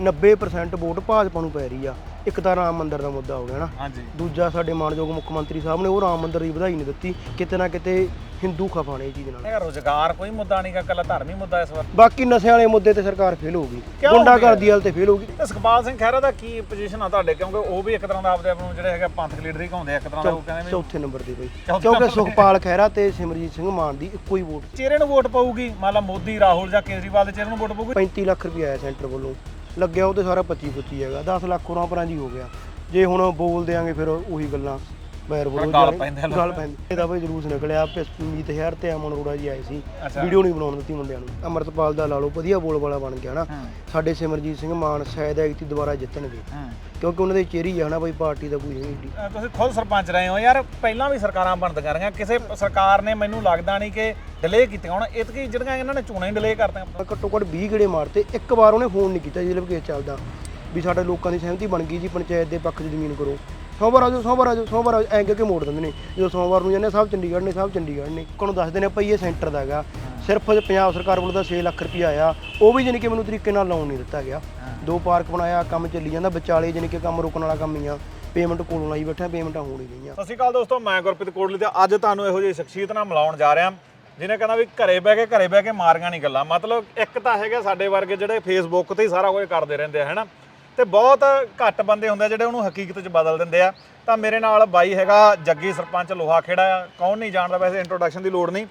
90% vote Bhajpa ਨੂੰ ਪੈ ਰਹੀ ਆ। ਇੱਕ ਤਾਂ ਰਾਮ ਮੰਦਿਰ ਦਾ ਮੁੱਦਾ ਹੋ ਗਿਆ ਨਾ। ਹਾਂਜੀ। ਦੂਜਾ ਸਾਡੇ ਮਾਨਯੋਗ ਮੁੱਖ ਮੰਤਰੀ ਸਾਹਿਬ ਨੇ ਉਹ ਰਾਮ ਮੰਦਿਰ ਦੀ ਵਧਾਈ ਨਹੀਂ ਦਿੱਤੀ। ਕਿਤੇ ਨਾ ਕਿਤੇ ਹਿੰਦੂ ਖਫਾ ਨੇ ਇਹ ਚੀਜ਼ ਨਾਲ। ਰੋਜ਼ਗਾਰ ਕੋਈ ਮੁੱਦਾ ਨਹੀਂਗਾ ਕੱਲਾ ਧਰਮੀ ਮੁੱਦਾ ਇਸ ਵਾਰ। ਬਾਕੀ ਨਸ਼ਿਆਂ ਵਾਲੇ ਮੁੱਦੇ ਤੇ ਸਰਕਾਰ ਫੇਲ ਹੋ ਗਈ। ਗੁੰਡਾਗਰਦੀ ਵਾਲ ਤੇ ਫੇਲ ਹੋ ਗਈ। ਤੇ ਸੁਖਪਾਲ ਸਿੰਘ ਖਹਿਰਾ ਦਾ ਕੀ ਪੋਜੀਸ਼ਨ ਆ ਤੁਹਾਡੇ? ਕਿਉਂਕਿ ਉਹ ਵੀ ਇੱਕ ਤਰ੍ਹਾਂ ਦਾ ਆਪਦੇ ਆਪ ਨੂੰ ਜਿਹੜੇ ਹੈਗਾ ਪੰਥਕ ਲੀਡਰ ਹੀ ਕਹਾਉਂਦੇ ਆ ਇੱਕ ਤਰ੍ਹਾਂ ਦਾ ਉਹ ਕਹਿੰਦੇ ਚੌਥੇ ਨੰਬਰ ਤੇ ਬਈ। ਕਿਉਂਕਿ ਸੁਖਪਾਲ ਖਹਿਰਾ ਤੇ ਸਿਮਰਜੀਤ ਸਿੰਘ ਮਾਨ ਦੀ ਇੱਕੋ ਹੀ ਵੋਟ ਚਿਹਰੇ ਨੂੰ ਵੋਟ ਪਊਗੀ। ਮੰਨ ਲਾ ਮੋਦੀ ਰਾਹੁਲ ਜਾਂ ਕੇਜਰੀਵਾਲ ਦੇ ਚਿਹਰੇ ਨੂੰ ਵੋਟ ਪਊਗੀ। 35 ਲੱਖ ਰੁਪਏ ਆਇਆ ਸੈਂਟਰ ਵੱਲੋਂ। ਲੱਗਿਆ ਉਹ ਤੇ ਸਾਰਾ 25 25 ਹੈਗਾ 10 ਲੱਖ ਹੋਰਾਂ ਪਰਾਂ ਜੀ ਹੋ ਗਿਆ। ਜੇ ਹੁਣ ਬੋਲ ਦਿਆਂਗੇ ਫਿਰ ਉਹੀ ਗੱਲਾਂ। ਬੈਰ ਬੋਲ ਗਾਲ ਪੈਂਦੇ ਆ ਗੱਲ ਪੈਂਦੀ। ਇਹਦਾ ਬਈ ਜਲੂਸ ਨਿਕਲਿਆ ਮੀਤ ਹਜ਼ਾਰ ਤੇ ਅਮਨ ਅਰੋੜਾ ਜੀ ਆਏ ਸੀ। ਅੱਛਾ। ਵੀਡੀਓ ਨਹੀਂ ਬਣਾਉਣ ਦਿੱਤੀ ਮੁੰਡਿਆਂ ਨੂੰ। ਅਮਰਤਪਾਲ ਦਾ ਲਾ ਲਓ ਵਧੀਆ ਬੋਲ ਵਾਲਾ ਬਣ ਗਿਆ ਨਾ। ਹੂੰ। ਸਾਡੇ ਸਿਮਰਜੀਤ ਸਿੰਘ ਮਾਨ ਸ਼ਾਇਦ ਐਗਤੀ ਦੁਬਾਰਾ ਜਿੱਤਣਗੇ। ਹੂੰ। ਕਿਉਂਕਿ ਉਹਨਾਂ ਦੇ ਚਿਹਰੇ ਹੀ ਆ ਨਾ ਬਈ ਪਾਰਟੀ ਦਾ ਕੋਈ ਨਹੀਂ। ਤੁਸੀਂ ਖੁਦ ਸਰਪੰਚ ਰਹੇ ਹੋ ਯਾਰ ਪਹਿਲਾਂ ਵੀ ਸਰਕਾਰਾਂ ਬਣਦੀਆਂ ਰਹੀਆਂ। ਕਿਸੇ ਸਰਕਾਰ ਨੇ ਮੈਨੂੰ ਲੱਗਦਾ ਨਹੀਂ ਕਿ ਡਿਲੇ ਕੀਤੀਆਂ ਹੁਣ। ਇਤਕੀ ਜਿਹੜੀਆਂ ਇਹਨਾਂ ਨੇ ਚੋਣਾਂ ਹੀ ਡਿਲੇ ਕਰਤੀਆਂ। ਘੱਟੋ ਘੱਟ 20 ਗੇੜੇ ਮਾਰਤੇ। ਇੱਕ ਵਾਰ ਉਹਨੇ ਫੋਨ ਨਹੀਂ ਕੀਤਾ ਜਿਹੜੇ ਕੇਸ ਚੱਲਦਾ। ਵੀ ਸਾਡੇ ਲੋਕਾਂ ਦੀ ਸਹਿਮਤੀ ਬਣ ਗਈ ਜੀ ਪੰਚਾਇਤ ਦੇ ਪੱਖ 'ਚ ਜ਼ਮੀਨ ਕਰੋ। ਸੋਮਵਾਰ ਆਜੋ ਸੋਮਵਾਰ ਆਜੋ ਸੋਮਵਾਰ ਆਜੋ ਐਂ ਕਹਿ ਕੇ ਮੋੜ ਦਿੰਦੇ ਨੇ। ਜਦੋਂ ਸੋਮਵਾਰ ਨੂੰ ਜਾਂਦੇ ਸਾਹਿਬ ਚੰਡੀਗੜ੍ਹ ਨੇ ਸਾਹਿਬ ਚੰਡੀਗੜ੍ਹ ਨੇ। ਨੂੰ ਦੱਸਦੇ ਨੇ ਭਈ ਇਹ ਸੈਂਟਰ ਦਾ ਹੈਗਾ। ਸਿਰਫ ਪੰਜਾਬ ਸਰਕਾਰ ਵੱਲੋਂ ਤਾਂ 6 ਲੱਖ ਰੁਪਏ ਆਇਆ। ਉਹ ਵੀ ਜਾਣੀ ਕਿ ਮੈਨੂੰ ਤਰੀਕੇ ਨਾਲ ਲਾਉਣ ਨਹੀਂ ਦਿੱਤਾ ਗਿਆ। ਦੋ ਪਾਰਕ ਬਣਾਇਆ ਕੰਮ ਚੱਲੀ ਜਾਂਦਾ। ਵਿਚਾਲੇ ਜਾਣੀ ਕਿ ਕੰਮ ਰੁਕਣ ਵਾਲਾ ਕੰਮ ਹੀ ਆ। ਪੇਮੈਂਟ ਕੋਲੋਂ ਲਾਈ ਬੈਠਾ ਪੇਮੈਂਟਾਂ ਹੋਣ ਹੀ ਗਈਆਂ। ਸਤਿ ਸ਼੍ਰੀ ਅਕਾਲ ਦੋਸਤੋ ਮੈਂ ਗੁਰਪ੍ਰੀਤ ਕੋਟਲੀ ਤੇ ਅੱਜ ਤੁਹਾਨੂੰ ਇਹੋ ਜਿਹੀ ਸ਼ਖਸੀਅਤ ਨਾਲ ਮਿਲਾਉਣ ਜਾ ਰਿਹਾ। ਜਿਹਨੇ ਕਹਿੰਦਾ ਵੀ ਘਰੇ ਬਹਿ ਕੇ ਘਰੇ ਬਹਿ ਕੇ ਮਾਰੀਆਂ ਨਹੀਂ ਗੱਲਾਂ। ਮਤਲਬ ਇੱਕ ਤਾਂ ਹੈਗਾ ਸਾਡੇ ਵਰਗੇ ਜਿਹੜੇ ਫੇਸਬੁੱਕ ਤੇ ਹੀ ਸਾਰਾ ਕੁਝ ਕਰਦੇ ਰਹਿੰਦੇ ਆ ਹੈਨਾ? ਤੇ ਬਹੁਤ ਘੱਟ ਬੰਦੇ ਹੁੰਦੇ ਆ ਜਿਹੜੇ ਉਹਨੂੰ ਹਕੀਕਤ 'ਚ ਬਦਲ ਦਿੰਦੇ ਆ। ਤਾਂ ਮੇਰੇ ਨਾਲ ਬਾਈ ਹੈਗਾ ਜੱਗੀ ਸਰਪੰਚ ਲੋਹਾ ਖੇੜਾ ਆ। ਕੌਣ ਨਹੀਂ ਜਾਣਦਾ ਵੈਸੇ ਇੰਟਰੋਡਕਸ਼ਨ ਦੀ ਲੋੜ ਨਹੀਂ।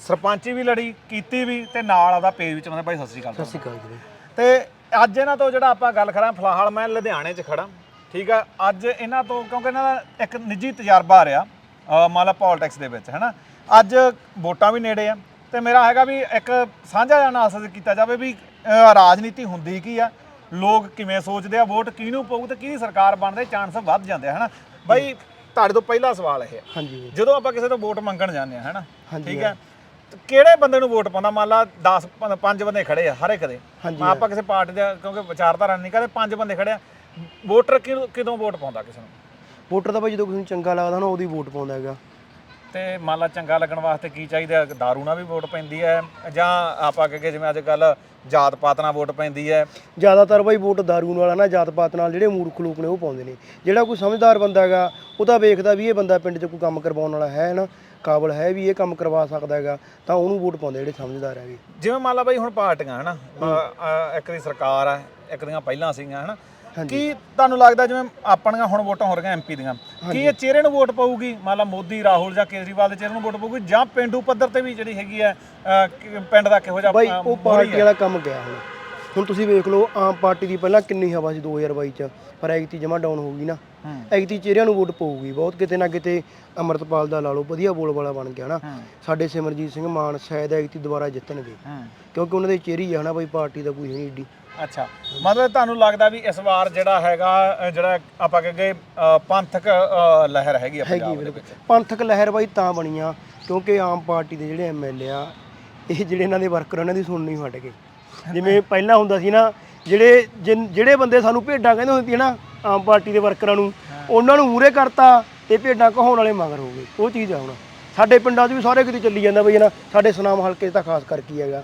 ਸਰਪੰਚੀ ਵੀ ਲੜੀ ਕੀਤੀ ਵੀ ਤੇ ਨਾਲ ਆਪਦਾ ਪੇਜ ਵੀ ਚਲਾਉਂਦੇ ਭਾਈ ਸਤਿ ਸ਼੍ਰੀ ਅਕਾਲ ਸਤਿ ਸ਼੍ਰੀ ਅਕਾਲ ਜੀ। ਤੇ ਅੱਜ ਇਹਨਾਂ ਤੋਂ ਜਿਹੜਾ ਆਪਾਂ ਗੱਲ ਕਰਾਂ ਫਿਲਹਾਲ ਮੈਂ ਲੁਧਿਆਣੇ 'ਚ ਖੜਾ ਠੀਕ ਆ? ਅੱਜ ਇਹਨਾਂ ਤੋਂ ਕਿਉਂਕਿ ਇਹਨਾਂ ਦਾ ਇੱਕ ਨਿੱਜੀ ਤਜਰਬਾ ਰਿਹਾ ਅਹ ਮੰਨ ਲਾ ਪੋਲਿਟਿਕਸ ਦੇ ਵਿੱਚ ਹੈਨਾ? ਅੱਜ ਵੋਟਾਂ ਵੀ ਨੇੜੇ ਆ। ਤੇ ਮੇਰਾ ਹੈਗਾ ਵੀ ਇੱਕ ਸਾਂਝਾ ਜਿਹਾ ਅਨਾਲਿਸਿਸ ਕੀਤਾ ਜਾਵੇ ਵੀ ਰਾਜਨੀਤੀ ਹੁੰਦੀ ਕੀ ਆ? ਲੋਕ ਕਿਵੇਂ ਸੋਚਦੇ ਆ ਵੋਟ ਕਿਹਨੂੰ ਪਊ ਤੇ ਕਿਹਦੀ ਸਰਕਾਰ ਬਣਦੇ ਚਾਂਸ ਵੱਧ ਜਾਂਦੇ ਆ ਹੈਨਾ? ਬਾਈ ਤੁਹਾਡੇ ਤੋਂ ਪਹਿਲਾ ਸਵਾਲ ਇਹ ਹਾਂਜੀ। ਜਦੋਂ ਆਪਾਂ ਕਿਸੇ ਤੋਂ ਵੋਟ ਮੰਗਣ ਜਾਂਦੇ ਆ ਹੈਨਾ? ਹਾਂਜੀ ਠੀਕ ਹੈ। ਤੇ ਕਿਹੜੇ ਬੰਦੇ ਨੂੰ ਵੋਟ ਪਾਉਂਦਾ? ਮੰਨ ਲਾ 10 ਪੰਜ ਬੰਦੇ ਖੜੇ ਆ ਹਰ ਇੱਕ ਦੇ। ਹਾਂਜੀ ਆਪਾਂ ਕਿਸੇ ਪਾਰਟੀ ਦਾ ਕਿਉਂਕਿ ਵਿਚਾਰਧਾਰਾ ਨਹੀਂ ਕਰਦੇ ਪੰਜ ਬੰਦੇ ਖੜੇ ਆ। ਵੋਟਰ ਕਿਦੋਂ ਕਿਦੋਂ ਵੋਟ ਪਾਉਂਦਾ ਕਿਸੇ ਨੂੰ? ਵੋਟਰ ਤਾਂ ਬਈ ਜਦੋਂ ਕਿਸੇ ਨੂੰ ਚੰਗਾ ਲੱਗਦਾ ਨਾ ਉਹਦੀ ਵੋਟ ਪਾਉਂਦਾ ਹੈਗਾ। ਤੇ ਮੰਨ ਲਾ ਚੰਗਾ ਲੱਗਣ ਵਾਸਤੇ ਕੀ ਚਾਹੀਦਾ? ਹੈ? ਦਾਰੂ ਨਾਲ ਵੀ ਵੋਟ ਪੈਂਦੀ ਹੈ ਜਾਂ ਆਪਾਂ ਕਹੇ ਜਿਵੇਂ ਅੱਜ ਕੱਲ ਜਾਤ ਪਾਤ ਨਾਲ ਵੋਟ ਪੈਂਦੀ ਹੈ? ਜ਼ਿਆਦਾਤਰ ਬਈ ਵੋਟ ਦਾਰੂ ਵਾਲਾ ਨਾ ਜਾਤ ਪਾਤ ਨਾਲ ਜਿਹੜੇ ਮੂਰਖ ਲੋਕ ਨੇ ਉਹ ਪਾਉਂਦੇ ਨੇ। ਜਿਹੜਾ ਕੋਈ ਸਮਝਦਾਰ ਬੰਦਾ ਹੈਗਾ ਉਹ ਤਾਂ ਵੇਖਦਾ ਵੀ ਇਹ ਬੰਦਾ ਪਿੰਡ 'ਚ ਕੋਈ ਕੰਮ ਕਰਵਾਉਣ ਵਾਲਾ ਹੈ ਨਾ ਕਾਬਲ ਹੈ ਵੀ ਇਹ ਕੰਮ ਕਰਵਾ ਸਕਦਾ ਹੈਗਾ ਤਾਂ ਉਹਨੂੰ ਵੋਟ ਪਾਉਂਦੇ ਜਿਹੜੇ ਸਮਝਦਾਰ ਹੈਗੇ। ਜਿਵੇਂ ਮੰਨ ਲਾ ਬਈ ਹੁਣ ਪਾਰਟੀਆਂ ਹਨਾ ਅ, ਅ, ਇੱਕ ਦੀ ਸਰਕਾਰ ਹੈ ਇੱਕ ਦੀਆਂ ਪਹਿਲਾਂ ਸੀਗੀਆਂ ਹਨਾ ਕੀ ਤੁਹਾਨੂੰ ਲੱਗਦਾ ਜਿਵੇਂ ਆਪਣੀਆਂ ਹੁਣ ਵੋਟਾਂ ਹੋ ਰਹੀਆਂ ਐਮਪੀ ਦੀਆਂ ਕੀ ਇਹ ਚਿਹਰੇ ਨੂੰ ਵੋਟ ਪਊਗੀ? ਮੰਨ ਲਾ ਮੋਦੀ ਰਾਹੁਲ ਜਾਂ ਕੇਜਰੀਵਾਲ ਦੇ ਚਿਹਰੇ ਨੂੰ ਵੋਟ ਪਊਗੀ ਜਾਂ ਪਿੰਡੂ ਪੱਧਰ ਤੇ ਵੀ ਜਿਹੜੀ ਹੈਗੀ ਹੈ ਪਿੰਡ ਦਾ ਕਿਹੋ ਜਿਹਾ ਬਾਈ ਉਹ ਪਾਰਟੀ? ਵਾਲਾ ਕੰਮ ਗਿਆ ਹੁਣ। ਹੁਣ ਤੁਸੀਂ ਵੇਖ ਲਓ ਆਮ ਪਾਰਟੀ ਦੀ ਪਹਿਲਾਂ ਕਿੰਨੀ ਹਵਾ ਸੀ 2022 ਚ ਪਰ ਐਗਤੀ ਜਮਾ ਡਾਊਨ ਹੋ ਗਈ ਨਾ। ਐਗਤੀ ਚਿਹਰਿਆਂ ਨੂੰ ਵੋਟ ਪਊਗੀ ਬਹੁਤ ਕਿਤੇ ਨਾ ਕਿਤੇ ਅਮਰਤਪਾਲ ਦਾ ਲਾ ਲਓ ਵਧੀਆ ਬੋਲ ਵਾਲਾ ਬਣ ਗਿਆ ਨਾ। ਸਾਡੇ ਸਿਮਰਜੀਤ ਸਿੰਘ ਮਾਨ ਸ਼ਾਇਦ ਐਗਤੀ ਦੁਬਾਰਾ ਜਿੱਤਣਗੇ। ਕਿਉਂਕਿ ਉਹਨਾਂ ਦੇ ਚਿਹਰੇ ਹੀ ਆ ਨਾ ਬਈ ਪਾਰਟੀ ਦਾ ਕੋਈ ਨਹੀਂ ਏਡੀ। ਅੱਛਾ। ਮਤਲਬ ਤੁਹਾਨੂੰ ਲੱਗਦਾ ਵੀ ਇਸ ਵਾਰ ਜਿਹੜਾ ਹੈਗਾ ਅ, ਜਿਹੜਾ ਆਪਾਂ ਕਹੇ ਪੰਥਕ ਅ, ਲਹਿਰ ਹੈਗੀ ਆ ਪੰਜਾਬ ਦੇ ਵਿੱਚ? ਪੰਥਕ ਲਹਿਰ ਬਾਈ ਤਾਂ ਬਣੀਆਂ ਕਿਉਂਕਿ ਆਮ ਪਾਰਟੀ ਦੇ ਜਿਹੜੇ ਐਮਐਲਏ ਆ ਇਹ ਜਿਹੜੇ ਇਹਨਾਂ ਦੇ ਵਰਕਰ ਉਹਨਾਂ ਦੀ ਸੁਣਨੀ ਹਟ ਗਏ। ਜਿਵੇਂ ਪਹਿਲਾਂ ਹੁੰਦਾ ਸੀ ਨਾ ਜਿਹੜੇ ਜਿਨ- ਜਿਹੜੇ ਬੰਦੇ ਸਾਨੂੰ ਭੇਡਾਂ ਕਹਿੰਦੇ ਹੁੰਦੇ ਸੀ ਨਾ ਆਮ ਪਾਰਟੀ ਦੇ ਵਰਕਰਾਂ ਨੂੰ ਉਹਨਾਂ ਨੂੰ ਮੂਰੇ ਕਰਤਾ ਤੇ ਭੇਡਾਂ ਕਹਾਉਣ ਵਾਲੇ ਮਗਰ ਹੋ ਗਏ। ਉਹ ਚੀਜ਼ ਆ ਹੁਣ। ਸਾਡੇ ਪਿੰਡਾਂ 'ਚ ਵੀ ਸਾਰੇ ਕਿਤੇ ਚੱਲੀ ਜਾਂਦਾ ਬਈ ਨਾ ਸਾਡੇ ਸੁਨਾਮ ਹਲਕੇ 'ਚ ਤਾਂ ਖਾਸ ਕਰ ਕੀ ਹੈਗਾ।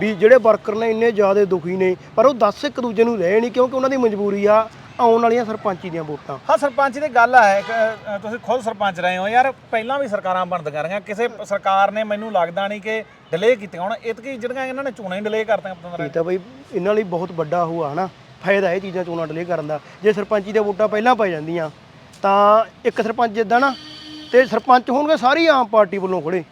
ਵੀ ਜਿਹੜੇ ਵਰਕਰ ਨੇ ਇੰਨੇ ਜ਼ਿਆਦਾ ਦੁਖੀ ਨੇ ਪਰ ਉਹ ਦੱਸ ਇੱਕ ਦੂਜੇ ਨੂੰ ਰਹੇ ਨਹੀਂ ਕਿਉਂਕਿ ਉਹਨਾਂ ਦੀ ਮਜਬੂਰੀ ਆ ਆਉਣ ਵਾਲੀਆਂ ਸਰਪੰਚੀ ਦੀਆਂ ਵੋਟਾਂ। ਹਾਂ ਸਰਪੰਚ ਦੀ ਗੱਲ ਹੈ ਤੁਸੀਂ ਖੁਦ ਸਰਪੰਚ ਰਹੇ ਹੋ ਯਾਰ ਪਹਿਲਾਂ ਵੀ ਸਰਕਾਰਾਂ ਬਣਦੀਆਂ ਰਹੀਆਂ। ਕਿਸੇ ਸਰਕਾਰ ਨੇ ਮੈਨੂੰ ਲੱਗਦਾ ਨਹੀਂ ਕਿ ਡਿਲੇ ਕੀਤੀਆਂ ਹੁਣ। ਇਤਕੀ ਜਿਹੜੀਆਂ ਇਹਨਾਂ ਨੇ ਚੋਣਾਂ ਹੀ ਡਿਲੇ ਕਰਤੀਆਂ ਪਤੰਦਰ ਇਹ ਤਾਂ ਬਈ ਇਹਨਾਂ ਲਈ ਬਹੁਤ ਵੱਡਾ ਹੋਆ ਹਨਾ ਫਾਇਦਾ ਇਹ ਚੀਜ਼ਾਂ ਚੋਣਾਂ ਡਿਲੇ ਕਰਨ ਦਾ। ਜੇ ਸਰਪੰਚੀ ਦੀਆਂ ਵੋਟਾਂ ਪਹਿਲਾਂ ਪੈ ਜਾਂਦੀਆਂ ਤਾਂ ਇੱਕ ਸਰਪੰਚ ਜਿੱਦਾਂ ਨਾ ਤੇ ਸਰਪੰਚ ਹੋਣਗੇ ਸਾਰੀ ਆਮ ਪਾਰਟੀ ਵੱਲੋਂ ਖੜੇ।